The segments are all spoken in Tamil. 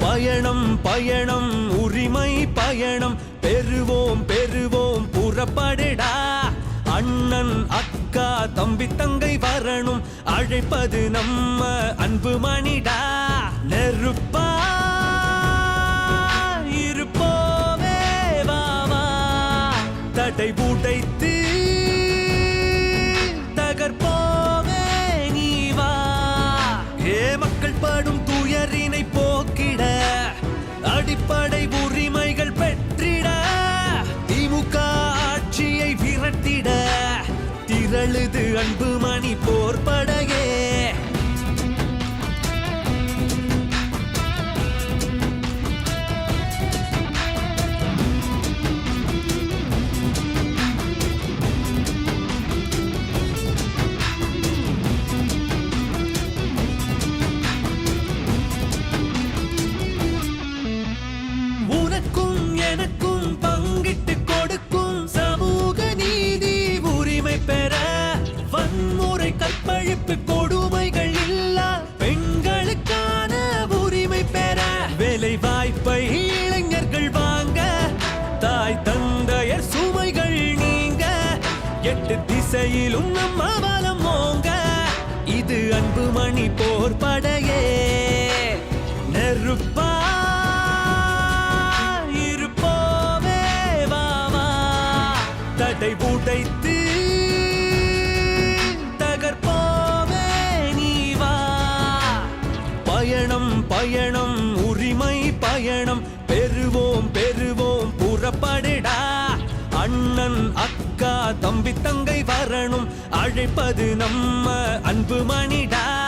பயணம் பயணம் உரிமை பயணம். பெறுவோம் பெறுவோம் புறப்படடா. அண்ணன் அக்கா தம்பி தங்கை வரணும். அழைப்பது நம்ம அன்பு மணிடா. நெருப்பா இருப்போவே வாவா தடை உடைத்து திரளுது அன்பு மணி போர்படையே எட்டு திசையிலும் நம்ம பலம் ஓங்க இது அன்பு மணி போர் படையே. நெருப்பா இருப்போவே வாவா தடை உடைத்து தம்பி தங்கை வரணும். அழைப்பது நம்ம அன்பு மணிடா.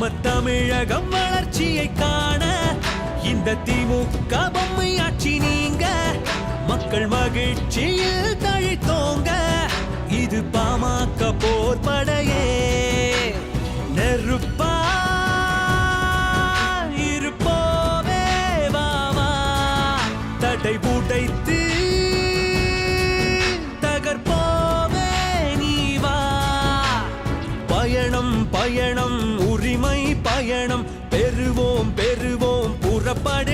நம்ம தமிழகம் வளர்ச்சியை காண இந்த திமுக பொம்மை ஆட்சி நீங்க. மக்கள் மகிழ்ச்சியில் தழைத்தோங்க இது பாமக போர் படையே. நெருப்பா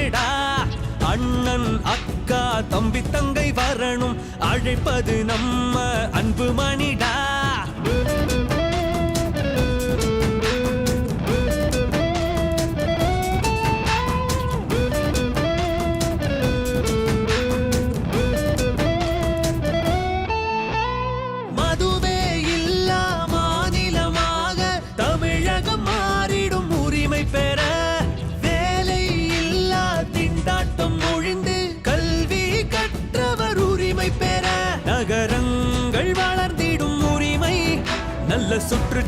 புறப்படடா அண்ணன் அக்கா தம்பி தங்கை வரணும். அழைப்பது நம்ம அன்பு மணிடா.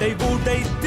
தடை உடைத்து